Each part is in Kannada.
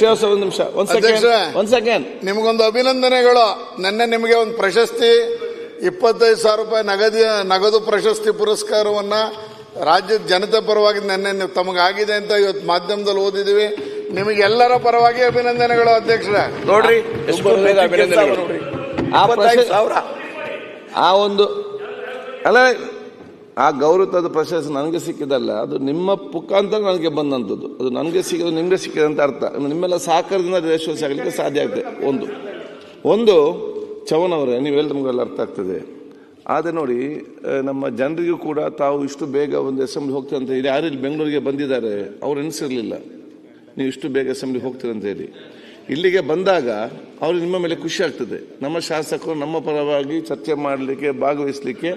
ಶ್ರೀನಿವಾಸ ಒಂದು ನಿಮಿಷ ಒಂದ್ ಸೆಕೆಂಡ್ ಅಧ್ಯಕ್ಷರೇ. ಒಂದ್ ಸೆಕೆಂಡ್ ನಿಮಗೊಂದು ಅಭಿನಂದನೆಗಳು. ನಿನ್ನೆ ನಿಮಗೆ ಒಂದು ಪ್ರಶಸ್ತಿ ಇಪ್ಪತ್ತೈದು ಸಾವಿರ ರೂಪಾಯಿ ನಗದಿ ನಗದು ಪ್ರಶಸ್ತಿ ಪುರಸ್ಕಾರವನ್ನ ರಾಜ್ಯದ ಜನತೆ ಪರವಾಗಿ ನಿನ್ನೆ ನೀವು ತಮಗಾಗಿದೆ ಅಂತ ಇವತ್ತು ಮಾಧ್ಯಮದಲ್ಲಿ ಓದಿದೀವಿ. ನಿಮಗೆಲ್ಲರ ಪರವಾಗಿ ಅಭಿನಂದನೆಗಳು ಅಧ್ಯಕ್ಷರೇ. ನೋಡ್ರಿ ಎಷ್ಟು ತುಂಬಾ ಬೇಗ ಕೆಲ್ಸ ಅಭಿನಂದನೆಗಳು. ನೋಡ್ರಿ. ಆ ಇಪ್ಪತ್ತೈದು ಪ್ರಶಸ್ತಿ- ಸಾವಿರ. ಆ ಒಂದು ಅಲ್ಲ ಆ ಗೌರವದ ಪ್ರಶಸ್ತಿ ನನಗೆ ಸಿಕ್ಕಿದಲ್ಲ ಅದು ನಿಮ್ಮ ಮುಖಾಂತರ ನನಗೆ ಬಂದಂಥದ್ದು. ಅದು ನನಗೆ ಸಿಕ್ಕಿದ ನಿಮಗೆ ಸಿಕ್ಕಿದೆ ಅಂತ ಅರ್ಥ. ನಿಮ್ಮೆಲ್ಲ ಸಹಕಾರದಿಂದ ಯಶಸ್ವಿ ಆಗಲಿಕ್ಕೆ ಸಾಧ್ಯ ಆಗ್ತದೆ. ಒಂದು. ಒಂದು, ಚವನ್ ಅವರೇ ನೀವೆಲ್ಲ ನಮಗೆಲ್ಲ ಅರ್ಥ ಆಗ್ತದೆ. ಆದರೆ ನೋಡಿ ನಮ್ಮ ಜನರಿಗೂ ಕೂಡ ತಾವು ಇಷ್ಟು ಬೇಗ ಒಂದು ಅಸೆಂಬ್ಲಿ ಹೋಗ್ತೀರಂತ ಅಂತ ಹೇಳಿ, ಯಾರು ಇಲ್ಲಿ ಬೆಂಗಳೂರಿಗೆ ಬಂದಿದ್ದಾರೆ, ಅವ್ರು ಎನಿಸಿರಲಿಲ್ಲ ನೀವು ಇಷ್ಟು ಬೇಗ ಅಸೆಂಬ್ಲಿ ಹೋಗ್ತೀರಂತ ಹೇಳಿ. ಇಲ್ಲಿಗೆ ಬಂದಾಗ ಅವರು ನಿಮ್ಮ ಮೇಲೆ ಖುಷಿ ಆಗ್ತದೆ. ನಮ್ಮ ಶಾಸಕರು ನಮ್ಮ ಪರವಾಗಿ ಚರ್ಚೆ ಮಾಡಲಿಕ್ಕೆ, ಭಾಗವಹಿಸಲಿಕ್ಕೆ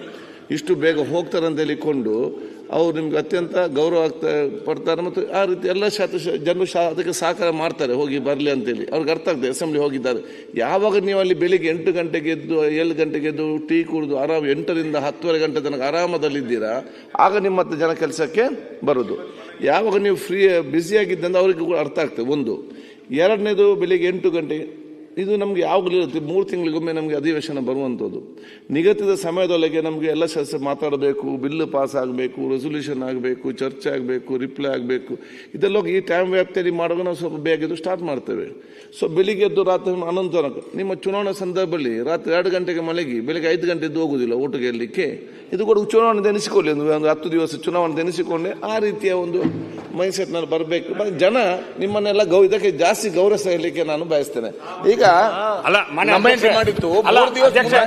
ಇಷ್ಟು ಬೇಗ ಹೋಗ್ತಾರೆ ಅಂತ ಹೇಳಿಕೊಂಡು ಅವ್ರು ನಿಮ್ಗೆ ಅತ್ಯಂತ ಗೌರವ ಆಗ್ತಾ ಪಡ್ತಾರೆ ಮತ್ತು ಆ ರೀತಿ ಎಲ್ಲ ಶಾತ ಜನರು ಶಾ ಅದಕ್ಕೆ ಸಹಕಾರ ಮಾಡ್ತಾರೆ, ಹೋಗಿ ಬರಲಿ ಅಂತೇಳಿ. ಅವ್ರಿಗೆ ಅರ್ಥ ಆಗ್ತದೆ, ಅಸೆಂಬ್ಲಿ ಹೋಗಿದ್ದಾರೆ. ಯಾವಾಗ ನೀವು ಅಲ್ಲಿ ಬೆಳಿಗ್ಗೆ ಎಂಟು ಗಂಟೆಗೆ ಎದ್ದು, ಏಳು ಗಂಟೆಗೆ ಎದ್ದು ಟೀ ಕುಡಿದು, ಆರಾಮ ಎಂಟರಿಂದ ಹತ್ತುವರೆ ಗಂಟೆ ತನಕ ಆರಾಮದಲ್ಲಿದ್ದೀರಾ, ಆಗ ನಿಮ್ಮ ಹತ್ರ ಜನ ಕೆಲಸಕ್ಕೆ ಬರೋದು. ಯಾವಾಗ ನೀವು ಫ್ರೀ ಬ್ಯುಸಿಯಾಗಿದ್ದಂದ್ರೆ ಅವ್ರಿಗೆ ಕೂಡ ಅರ್ಥ ಆಗ್ತದೆ. ಒಂದು. ಎರಡನೇದು, ಬೆಳಿಗ್ಗೆ ಎಂಟು ಗಂಟೆ ಇದು ನಮಗೆ ಯಾವಾಗಲೂ ಇರುತ್ತೆ? ಮೂರು ತಿಂಗಳಿಗೊಮ್ಮೆ ನಮಗೆ ಅಧಿವೇಶನ ಬರುವಂಥದ್ದು. ನಿಗದಿತ ಸಮಯದೊಳಗೆ ನಮಗೆ ಎಲ್ಲ ಸದಸ್ಯ ಮಾತಾಡಬೇಕು, ಬಿಲ್ ಪಾಸ್ ಆಗಬೇಕು ರೆಸೊಲ್ಯೂಷನ್ ಆಗಬೇಕು, ಚರ್ಚೆ ಆಗಬೇಕು ರಿಪ್ಲೈ ಆಗಬೇಕು. ಇದೆಲ್ಲ ಈ ಟೈಮ್ ವ್ಯಾಪ್ತಿಯಲ್ಲಿ ಮಾಡುವಾಗ ನಾವು ಸ್ವಲ್ಪ ಬೇಗ ಸ್ಟಾರ್ಟ್ ಮಾಡ್ತೇವೆ. ಸೊ ಬೆಳಿಗ್ಗೆ ಎದ್ದು ರಾತ್ರಿ ಅನಂತರ ನಿಮ್ಮ ಚುನಾವಣಾ ಸಂದರ್ಭದಲ್ಲಿ ರಾತ್ರಿ ಎರಡು ಗಂಟೆಗೆ ಮಲಗಿ, ಬೆಳಿಗ್ಗೆ ಐದು ಗಂಟೆ ಎದ್ದು ಹೋಗುದಿಲ್ಲ ಓಟು ಗೆಲ್ಲಲಿಕ್ಕೆ ಇದು ಕೂಡ ಚುನಾವಣೆ ಎನಿಸಿಕೊಳ್ಳಿ ಒಂದು ಹತ್ತು ದಿವಸ ಚುನಾವಣೆ ಎನಿಸಿಕೊಂಡೆ ಆ ರೀತಿಯ ಒಂದು ಮೈಂಡ್ಸೆಟ್ನಲ್ಲಿ ಬರಬೇಕು. ಜನ ನಿಮ್ಮನ್ನೆಲ್ಲ ಗೌ, ಇದಕ್ಕೆ ಜಾಸ್ತಿ ಗೌರವ ಸಹಲಿಕ್ಕೆ ನಾನು ಬಯಸ್ತೇನೆ. ಈಗ ಅಲ್ಲ ಮನೆ ನಮ್ಮ ಮಾಡಿತ್ತು ಮೂರು ದಿವಸ ಅಧ್ಯಕ್ಷ-.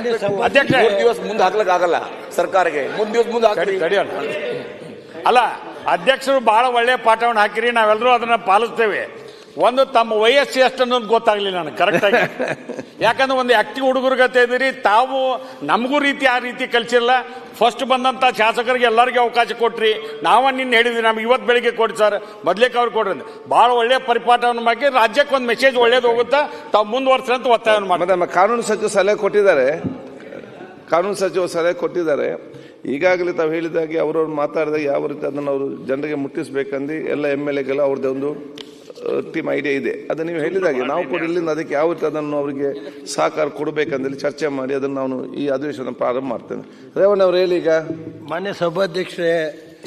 ಮೂರು ದಿವಸ ಮುಂದೆ ಹಾಕ್ಲಿಕ್ಕೆ ಆಗಲ್ಲ ಸರ್ಕಾರಕ್ಕೆ. ಮೂರು ದಿವಸ ಮುಂದೆ ಹಾಕಿ. ಅಲ್ಲ ಅಧ್ಯಕ್ಷರು ಬಹಳ ಒಳ್ಳೆ ಪಾಠವನ್ನು ಹಾಕಿರಿ. ನಾವೆಲ್ಲರೂ ಅದನ್ನ ಪಾಲಿಸ್ತೇವೆ. ಒಂದು ತಮ್ಮ ವಯಸ್ಸು ಎಷ್ಟು ಅನ್ನೋದು ಗೊತ್ತಾಗ್ಲಿಲ್ಲ ನನಗೆ ಕರೆಕ್ಟಾಗಿ ಯಾಕಂದ್ರೆ ಒಂದು ಆಕ್ಟಿವ್ ಹುಡುಗರು ಗತೆ ಇದೀರಿ ತಾವು ನಮಗೂ ರೀತಿ ಆ ರೀತಿ ಕಲ್ಸಿಲ್ಲ ಫಸ್ಟ್ ಬಂದಂತ ಶಾಸಕರಿಗೆ ಎಲ್ಲರಿಗೂ ಅವಕಾಶ ಕೊಟ್ರಿ. ನಾವ ನಿನ್ನ ಹೇಳಿದ್ವಿ ನಮ್ಗೆ ಇವತ್ತು ಬೆಳಿಗ್ಗೆ ಕೊಡಿ ಸರ್ ಮೊದ್ಲೇಕ ಅವ್ರು ಕೊಡ್ರಿ ಭಾಳ ಬಹಳ ಒಳ್ಳೆ ಪರಿಪಾಠವನ್ನು ಮಾಡಿ ರಾಜ್ಯಕ್ಕೆ ಒಂದು ಮೆಸೇಜ್ ಒಳ್ಳೇದು ಹೋಗುತ್ತಾ ತಾವು ಮುಂದುವರ್ಸ್ರಿ ಅಂತ ಒತ್ತಾಯವನ್ನು ಮಾಡಿ ಕಾನೂನು ಸಚಿವ ಸಲಹೆ ಕೊಟ್ಟಿದ್ದಾರೆ. ಕಾನೂನು ಸಚಿವ ಸಲಹೆ ಕೊಟ್ಟಿದ್ದಾರೆ. ಈಗಾಗಲೇ ತಾವು ಹೇಳಿದಾಗೆ ಅವರವ್ರು ಮಾತಾಡಿದಾಗ ಯಾವ ರೀತಿ ಅದನ್ನು ಅವರು ಜನರಿಗೆ ಮುಟ್ಟಿಸ್ಬೇಕಂದು ಎಲ್ಲ ಎಂ ಎಲ್ ಎಗೆಲ್ಲ ಅವ್ರದ್ದು ಟೀಮ್ ಐಡಿಯಾ ಇದೆ. ಅದು ನೀವು ಹೇಳಿದಾಗೆ ನಾವು ಕೂಡ ಇಲ್ಲಿಂದ ಅದಕ್ಕೆ ಯಾವ ರೀತಿ ಅದನ್ನು ಅವರಿಗೆ ಸಹಕಾರ ಕೊಡಬೇಕಂದೇಳಿ ಚರ್ಚೆ ಮಾಡಿ ಅದನ್ನು ನಾನು ಈ ಅಧಿವೇಶನ ಪ್ರಾರಂಭ ಮಾಡ್ತೇನೆ. ರೇವಣ್ಣ ಅವ್ರು ಹೇಳಿ ಈಗ? ಮಾನ್ಯ ಸಭಾಧ್ಯಕ್ಷರೇ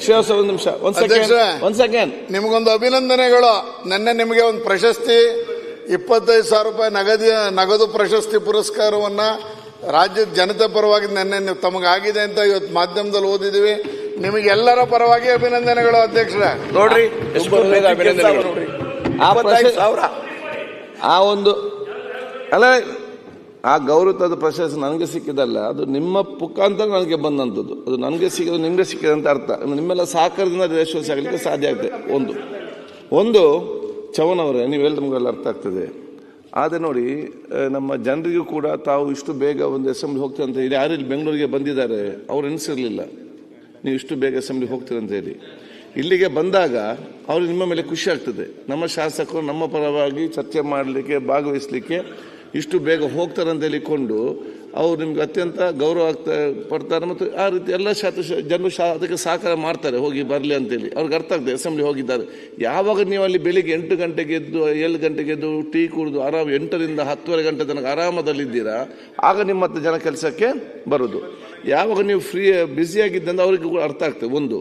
ಶಿವಸ ಒಂದು ನಿಮಿಷ. ಒಂದ್ ಸೆಕೆಂಡ್. ಒಂದ್ ಸೆಕೆಂಡ್ ನಿಮಗೊಂದು ಅಭಿನಂದನೆಗಳು. ನನ್ನ ನಿಮಗೆ ಒಂದು ಪ್ರಶಸ್ತಿ ಇಪ್ಪತ್ತೈದು ಸಾವಿರ ರೂಪಾಯಿ ನಗದಿ ನಗದು ಪ್ರಶಸ್ತಿ ಪುರಸ್ಕಾರವನ್ನ ರಾಜ್ಯದ ಜನತೆ ಪರವಾಗಿ ನಿನ್ನೆ ನೀವು ತಮಗಾಗಿದೆ ಅಂತ ಇವತ್ತು ಮಾಧ್ಯಮದಲ್ಲಿ ಓದಿದೀವಿ ನಿಮಗೆಲ್ಲರ ಪರವಾಗಿ ಅಭಿನಂದನೆಗಳು ಅಧ್ಯಕ್ಷರ. ನೋಡ್ರಿ ಆ ಒಂದು ಅಲ್ಲ ಆ ಗೌರವದ ಪ್ರಶಸ್ತಿ ನನಗೆ ಸಿಕ್ಕಿದಲ್ಲ ಅದು ನಿಮ್ಮ ಮುಖಾಂತರ ನನಗೆ ಬಂದಂಥದ್ದು. ಅದು ನನಗೆ ಸಿಕ್ಕಿದ್ದು ನಿಮಗೆ ಸಿಕ್ಕಿದೆ ಅಂತ ಅರ್ಥ. ನಿಮ್ಮೆಲ್ಲ ಸಹಕಾರದಿಂದ ಯಶಸ್ವಿ ಆಗಲಿಕ್ಕೆ ಸಾಧ್ಯ ಆಗ್ತದೆ. ಒಂದು. ಒಂದು ಚವನ್ ಅವರೇ ನೀವೆಲ್ಲ ನಮಗೆಲ್ಲ ಅರ್ಥ ಆಗ್ತದೆ. ಆದರೆ ನೋಡಿ ನಮ್ಮ ಜನರಿಗೂ ಕೂಡ ತಾವು ಇಷ್ಟು ಬೇಗ ಒಂದು ಅಸೆಂಬ್ಲಿ ಹೋಗ್ತೀರ ಅಂತ ಹೇಳಿ ಯಾರು ಇಲ್ಲಿ ಬೆಂಗಳೂರಿಗೆ ಬಂದಿದ್ದಾರೆ ಅವ್ರು ಎನಿಸಿರಲಿಲ್ಲ ನೀವು ಇಷ್ಟು ಬೇಗ ಅಸೆಂಬ್ಲಿ ಹೋಗ್ತೀರಂತ ಹೇಳಿ. ಇಲ್ಲಿಗೆ ಬಂದಾಗ ಅವರು ನಿಮ್ಮ ಮೇಲೆ ಖುಷಿ ಆಗ್ತದೆ. ನಮ್ಮ ಶಾಸಕರು ನಮ್ಮ ಪರವಾಗಿ ಚರ್ಚೆ ಮಾಡಲಿಕ್ಕೆ, ಭಾಗವಹಿಸಲಿಕ್ಕೆ ಇಷ್ಟು ಬೇಗ ಹೋಗ್ತಾರೆ ಅಂತ ಹೇಳಿಕೊಂಡು ಅವರು ನಿಮ್ಗೆ ಅತ್ಯಂತ ಗೌರವ ಆಗ್ತಾ ಪಡ್ತಾರೆ ಮತ್ತು ಆ ರೀತಿ ಎಲ್ಲ ಶಾತ ಜನರು ಶಾ ಅದಕ್ಕೆ ಸಹಕಾರ ಮಾಡ್ತಾರೆ, ಹೋಗಿ ಬರಲಿ ಅಂತೇಳಿ. ಅವ್ರಿಗೆ ಅರ್ಥ ಆಗ್ತದೆ, ಅಸೆಂಬ್ಲಿ ಹೋಗಿದ್ದಾರೆ. ಯಾವಾಗ ನೀವು ಅಲ್ಲಿ ಬೆಳಿಗ್ಗೆ ಎಂಟು ಗಂಟೆಗೆ ಎದ್ದು, ಏಳು ಗಂಟೆಗೆ ಎದ್ದು ಟೀ ಕುಡಿದು, ಆರಾಮ್ ಎಂಟರಿಂದ ಹತ್ತುವರೆ ಗಂಟೆ ತನಕ ಆರಾಮದಲ್ಲಿದ್ದೀರಾ, ಆಗ ನಿಮ್ಮ ಹತ್ರ ಜನ ಕೆಲಸಕ್ಕೆ ಬರೋದು. ಯಾವಾಗ ನೀವು ಫ್ರೀ ಬ್ಯುಸಿಯಾಗಿದ್ದಂದ್ರೆ ಅವ್ರಿಗೆ ಕೂಡ ಅರ್ಥ ಆಗ್ತದೆ. ಒಂದು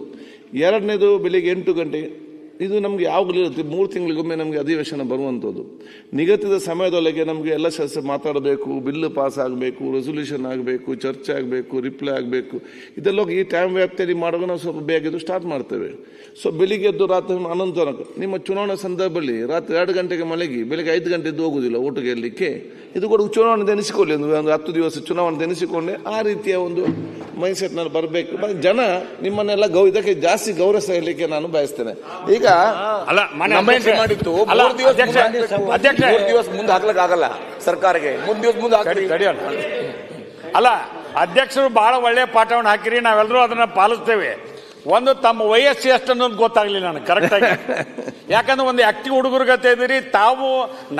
ಎರಡನೇದು ಬೆಳಿಗ್ಗೆ ಎಂಟು ಗಂಟೆ ಇದು ನಮಗೆ ಯಾವಾಗಲೂ ಇರುತ್ತೆ? ಮೂರು ತಿಂಗಳಿಗೊಮ್ಮೆ ನಮಗೆ ಅಧಿವೇಶನ ಬರುವಂಥದ್ದು. ನಿಗದಿತ ಸಮಯದೊಳಗೆ ನಮಗೆ ಎಲ್ಲ ಸದಸ್ಯ ಮಾತಾಡಬೇಕು, ಬಿಲ್ ಪಾಸ್ ಆಗಬೇಕು ರೆಸೊಲ್ಯೂಷನ್ ಆಗಬೇಕು, ಚರ್ಚೆ ಆಗಬೇಕು ರಿಪ್ಲೈ ಆಗಬೇಕು. ಇದೆಲ್ಲ ಈ ಟೈಮ್ ವ್ಯಾಪ್ತಿಯಲ್ಲಿ ಮಾಡುವಾಗ ನಾವು ಸ್ವಲ್ಪ ಬೇಗ ಸ್ಟಾರ್ಟ್ ಮಾಡ್ತೇವೆ. ಸೊ ಬೆಳಿಗ್ಗೆ ಎದ್ದು ರಾತ್ರಿ ಅನಂತರ ನಿಮ್ಮ ಚುನಾವಣಾ ಸಂದರ್ಭದಲ್ಲಿ ರಾತ್ರಿ ಎರಡು ಗಂಟೆಗೆ ಮಲಗಿ ಬೆಳಿಗ್ಗೆ ಐದು ಗಂಟೆ ಎದ್ದು ಹೋಗುವುದಿಲ್ಲ ಊಟಕ್ಕೆ ಗೆಲ್ಲಲಿಕ್ಕೆ ಇದು ಕೂಡ ಚುನಾವಣೆ ನೆನೆಸಿಕೊಳ್ಳಿ ಒಂದು ಹತ್ತು ದಿವಸ ಚುನಾವಣೆ ನೆನೆಸಿಕೊಂಡೆ ಆ ರೀತಿಯ ಒಂದು ಮೈಂಡ್ಸೆಟ್ನಲ್ಲಿ ಬರಬೇಕು. ಜನ ನಿಮ್ಮನ್ನೆಲ್ಲ ಗೌ, ಇದಕ್ಕೆ ಜಾಸ್ತಿ ಗೌರವ ಗೌರವಿಸಲಿಕ್ಕೆ ನಾನು ಬಯಸ್ತೇನೆ. ಈಗ ಅಲ್ಲ ಮನೆ ಮಾಡಿತ್ತು. ಮೂರು ದಿವಸ ಅಧ್ಯಕ್ಷ-. ಮೂರು ದಿವಸ ಮುಂದೆ ಹಾಕ್ಲಿಕ್ಕೆ ಆಗಲ್ಲ ಸರ್ಕಾರಕ್ಕೆ. ಮೂರು ದಿವಸ ಮುಂದೆ ಹಾಕಿ ಅಲ್ಲ ಅಧ್ಯಕ್ಷರು ಬಹಳ ಒಳ್ಳೆ ಪಾಠವನ್ನು ಹಾಕಿರಿ ನಾವೆಲ್ಲರೂ ಅದನ್ನ ಪಾಲಿಸ್ತೇವೆ. ಒಂದು ತಮ್ಮ ವಯಸ್ಸು ಎಷ್ಟು ಅನ್ನೋದು ಗೊತ್ತಾಗ್ಲಿಲ್ಲ ನನಗೆ ಕರೆಕ್ಟ್ ಆಗಿ. ಯಾಕಂದ್ರೆ ಒಂದು ಆಕ್ಟಿವ್ ಹುಡುಗರು ಗತೆ ಇದೀರಿ ತಾವು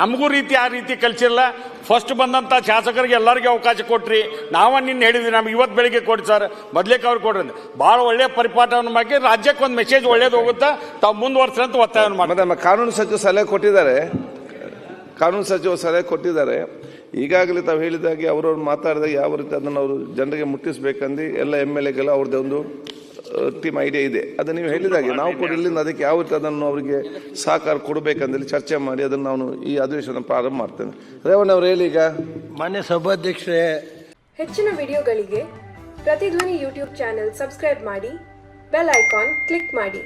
ನಮಗೂ ರೀತಿ ಆ ರೀತಿ ಕಲ್ಸಿಲ್ಲ ಫಸ್ಟ್ ಬಂದಂತ ಶಾಸಕರಿಗೆ ಎಲ್ಲರಿಗೂ ಅವಕಾಶ ಕೊಟ್ರಿ. ನಾವ ನಿನ್ನ ಹೇಳಿದ್ವಿ, ನಮ್ಗೆ ಇವತ್ತು ಬೆಳಿಗ್ಗೆ ಕೊಡಿ ಸರ್. ಮೊದ್ಲೇಕ್ ಅವ್ರು ಕೊಡ್ರಿ. ಬಹಳ ಒಳ್ಳೆ ಪರಿಪಾಠವನ್ನು ಮಾಡಿ ರಾಜ್ಯಕ್ಕೆ ಒಂದು ಮೆಸೇಜ್ ಒಳ್ಳೇದು ಹೋಗುತ್ತಾ ತಾವು ಮುಂದುವರ್ಸ್ರಿ ಅಂತ ಒತ್ತಾಯವನ್ನು ಮಾಡಿ ಕಾನೂನು ಸಚಿವ ಸಲಹೆ ಕೊಟ್ಟಿದ್ದಾರೆ. ಕಾನೂನು ಸಚಿವ ಸಲಹೆ ಕೊಟ್ಟಿದ್ದಾರೆ. ಈಗಾಗಲೇ ತಾವು ಹೇಳಿದಾಗೆ ಅವರವ್ರು ಮಾತಾಡಿದಾಗ ಯಾವ ರೀತಿ ಅದನ್ನು ಅವರು ಜನರಿಗೆ ಮುಟ್ಟಿಸ್ಬೇಕಂದು ಎಲ್ಲ ಎಂ ಎಲ್ ಎಗೆಲ್ಲ ಅವ್ರದ್ದೇ ಒಂದು ಟೀಮ್ ಐಡಿಯಾ ಇದೆ. ಅದನ್ನು ನೀವು ಹೇಳಿದಾಗೆ ನಾವು ಕೂಡ ಇಲ್ಲಿಂದ ಅದಕ್ಕೆ ಯಾವ ರೀತಿ ಅದನ್ನು ಅವರಿಗೆ ಸಹಕಾರ ಕೊಡಬೇಕಂದೇಳಿ ಚರ್ಚೆ ಮಾಡಿ ಅದನ್ನು ನಾನು ಈ ಅಧಿವೇಶನ ಪ್ರಾರಂಭ ಮಾಡ್ತೇನೆ. ರೇವಣ್ಣ ಅವರು ಹೇಳಿ ಈಗ. ಮಾನ್ಯ ಸಭಾಧ್ಯಕ್ಷರೇ. ಹೆಚ್ಚಿನ ವಿಡಿಯೋಗಳಿಗೆ ಪ್ರತಿಧ್ವನಿ ಯೂಟ್ಯೂಬ್ ಚಾನೆಲ್ ಸಬ್ಸ್ಕ್ರೈಬ್ ಮಾಡಿ ಬೆಲ್ ಐಕಾನ್ ಕ್ಲಿಕ್ ಮಾಡಿ.